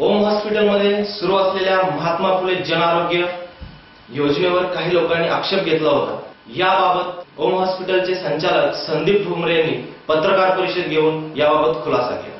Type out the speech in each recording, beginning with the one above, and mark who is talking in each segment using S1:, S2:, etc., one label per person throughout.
S1: ओम हॉस्पिटलमध्ये सुरू असलेल्या महात्मा फुले जन आरोग्य योजनेवर काही लोकांनी आक्षेप घेतला होता. याबाबत ओम हॉस्पिटलचे संचालक संदीप ठुमरे यांनी पत्रकार परिषद घेऊन याबाबत खुलासा केला.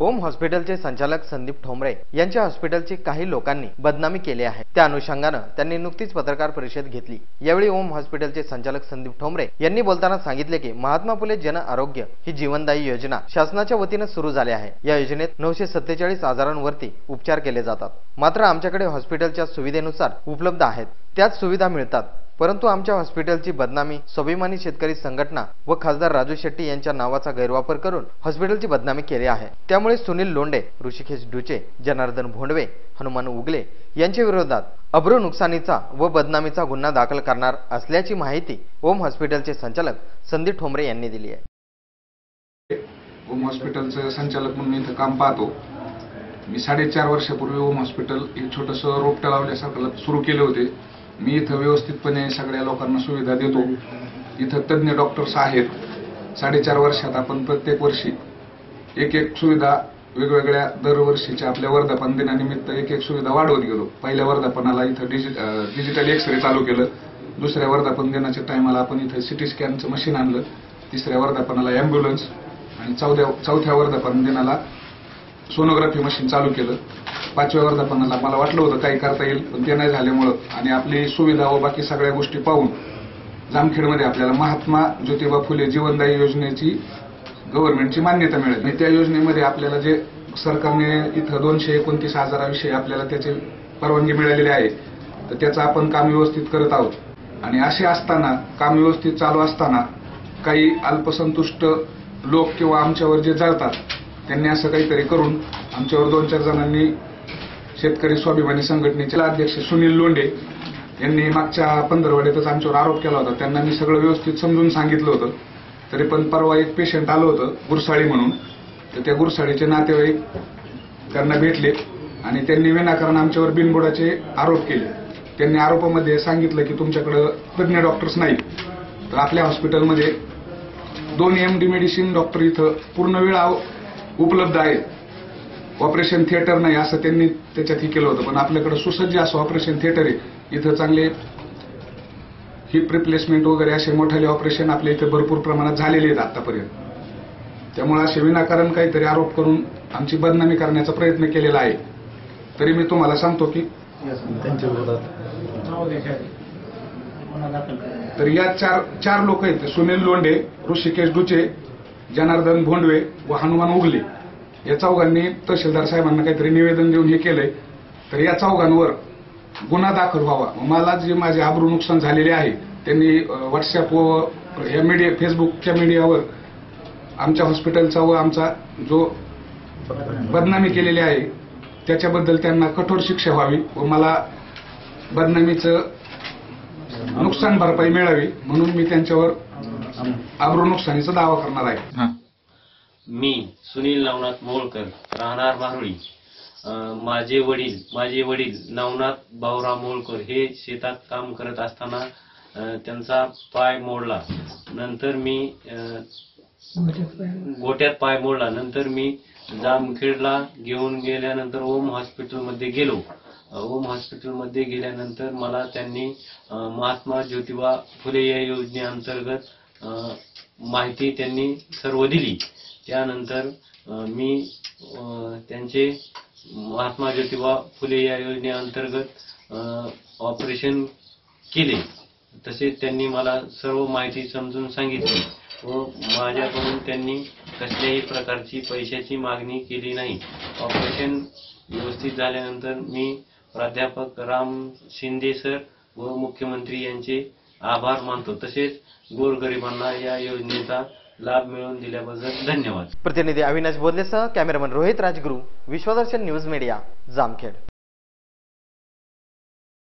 S2: ओम हॉस्पिटलचे संचालक संदीप ठोंबरे यांच्या हॉस्पिटलची काही लोकांनी बदनामी केली आहे. त्या अनुषंगानं त्यांनी नुकतीच पत्रकार परिषद घेतली. यावेळी ओम हॉस्पिटलचे संचालक संदीप ठोंबरे यांनी बोलताना सांगितले की महात्मा फुले जन आरोग्य ही जीवनदायी योजना शासनाच्या वतीनं सुरू झाली आहे. या योजनेत नऊशे सत्तेचाळीस आजारांवरती उपचार केले जातात. मात्र आमच्याकडे हॉस्पिटलच्या सुविधेनुसार उपलब्ध आहेत. त्याच सुविधा मिळतात. परंतु आमच्या हॉस्पिटलची बदनामी स्वाभिमानी शेतकरी संघटना व खासदार राजू शेट्टी यांच्या नावाचा गैरवापर करून हॉस्पिटलची बदनामी केली आहे. त्यामुळे सुनील लोंडे ऋषिकेश डुचे जनार्दन भोंडवे हनुमान उगले यांच्या विरोधात अब्रू नुकसानीचा व बदनामीचा गुन्हा दाखल करणार असल्याची माहिती ओम हॉस्पिटलचे संचालक संदीप ठोंबरे यांनी दिली आहे.
S3: ओम हॉस्पिटलचं संचालक म्हणून मी इथं काम पाहतो. मी साडेचार वर्षापूर्वी ओम हॉस्पिटल एक छोटंसं रोपटं लावल्यासारखं सुरू केले होते. मी इथं व्यवस्थितपणे सगळ्या लोकांना सुविधा देतो. इथं तज्ज्ञ डॉक्टर्स आहेत. साडेचार वर्षात आपण प्रत्येक वर्षी एक एक सुविधा वेगवेगळ्या दरवर्षीच्या आपल्या वर्धापन दिनानिमित्त एक एक सुविधा वाढवत गेलो. पहिल्या वर्धापनाला इथं डिजिट डिजिटल डिजिटल एक्सरे चालू केलं. दुसऱ्या वर्धापन दिनाच्या टायमाला आपण इथं सिटी स्कॅनचं मशीन आणलं. तिसऱ्या वर्धापनाला ॲम्ब्युलन्स आणि चौथ्या चौथ्या वर्धापन दिनाला सोनोग्राफी मशीन चालू केलं. पाचव्या वर्धापनाला मला वाटलं होतं काही करता येईल पण ते नाही झाल्यामुळं आणि आपली सुविधा व बाकी सगळ्या गोष्टी पाहून जामखेडमध्ये आपल्याला महात्मा ज्योतिबा फुले जीवनदायी योजनेची गव्हर्नमेंटची मान्यता मिळेल. आणि त्या योजनेमध्ये आपल्याला जे सरकारने इथं दोनशे एकोणतीस हजाराविषयी आपल्याला त्याची परवानगी मिळालेली आहे तर त्याचं आपण काम व्यवस्थित करत आहोत. आणि असे असताना काम व्यवस्थित चालू असताना काही अल्पसंतुष्ट लोक किंवा आमच्यावर जे जळतात त्यांनी असं काहीतरी करून आमच्यावर दोन चार जणांनी शेतकरी स्वाभिमानी संघटनेचे अध्यक्ष सुनील लोंढे यांनी मागच्या पंधरवड्यातच आमच्यावर आरोप केला होता. त्यांना मी सगळं व्यवस्थित समजून सांगितलं होतं. तरी पण परवा एक पेशंट आलं होतं गुरसाळी म्हणून. तर त्या गुरसाळीचे नातेवाईक त्यांना भेटले आणि त्यांनी विनाकारण आमच्यावर बिनबुडाचे आरोप केले. त्यांनी आरोपामध्ये सांगितलं की तुमच्याकडं तज्ज्ञ डॉक्टर्स नाहीत. तर आपल्या हॉस्पिटलमध्ये दोन एम डी मेडिसिन डॉक्टर इथं पूर्ण वेळ उपलब्ध आहेत. ऑपरेशन थिएटर नाही असं त्यांनी त्याच्यात हे केलं होतं. पण आपल्याकडे सुसज्ज असं ऑपरेशन थिएटर आहे. इथं चांगले हिप रिप्लेसमेंट वगैरे असे मोठाले ऑपरेशन आपल्या इथे भरपूर प्रमाणात झालेले आहेत आतापर्यंत. त्यामुळे असे विनाकारण काहीतरी आरोप करून आमची बदनामी करण्याचा प्रयत्न केलेला आहे. तरी मी तुम्हाला सांगतो की तर या चार चार लोक आहेत. सुनील लोंढे ऋषिकेश डुचे जनार्दन भोंडवे व हनुमान उगले. या चौघांनी तहसीलदार साहेबांना काहीतरी निवेदन देऊन हे केलंय. तर या चौघांवर गुन्हा दाखल व्हावा. मला जे माझे आबरू नुकसान झालेले आहे त्यांनी व्हॉट्सअप व या मीडिया फेसबुकच्या मीडियावर आमच्या हॉस्पिटलचा व आमचा जो बदनामी केलेली आहे त्याच्याबद्दल त्यांना कठोर शिक्षा व्हावी व मला बदनामीचं नुकसान भरपाई मिळावी म्हणून मी त्यांच्यावर नुकसानीचा दावा करणार आहे.
S4: मी सुनील नवनाथ मोळकर राहणार मारुळी. अं, माझे वडील माझे वडील नवनाथ भाऊराव मोळकर हे शेतात काम करत असताना त्यांचा पाय मोडला. नंतर मी अं, गोट्यात पाय मोडला. नंतर मी जामखेडला घेऊन गेल्यानंतर ओम हॉस्पिटलमध्ये गेलो. ओम हॉस्पिटलमध्ये गेल्यानंतर मला त्यांनी महात्मा ज्योतिबा फुले या योजनेअंतर्गत माहिती त्यांनी सर्व दिली. त्यानंतर मी त्यांचे महात्मा ज्योतिबा फुले या योजनेअंतर्गत ऑपरेशन केले. तसेच त्यांनी मला सर्व माहिती समजून सांगितली व माझ्याकडून त्यांनी कसल्याही प्रकारची पैशाची मागणी केली नाही. ऑपरेशन व्यवस्थित झाल्यानंतर मी प्राध्यापक राम शिंदे सर व मुख्यमंत्री यांचे आभार मानतो. तसेच गोरगरिबांना या योजनेचा लाभ मिळवून दिल्याबद्दल धन्यवाद.
S2: प्रतिनिधी Avinash बोधलेसह cameraman Rohit Rajguru Vishwadarshan news media Jamkhed.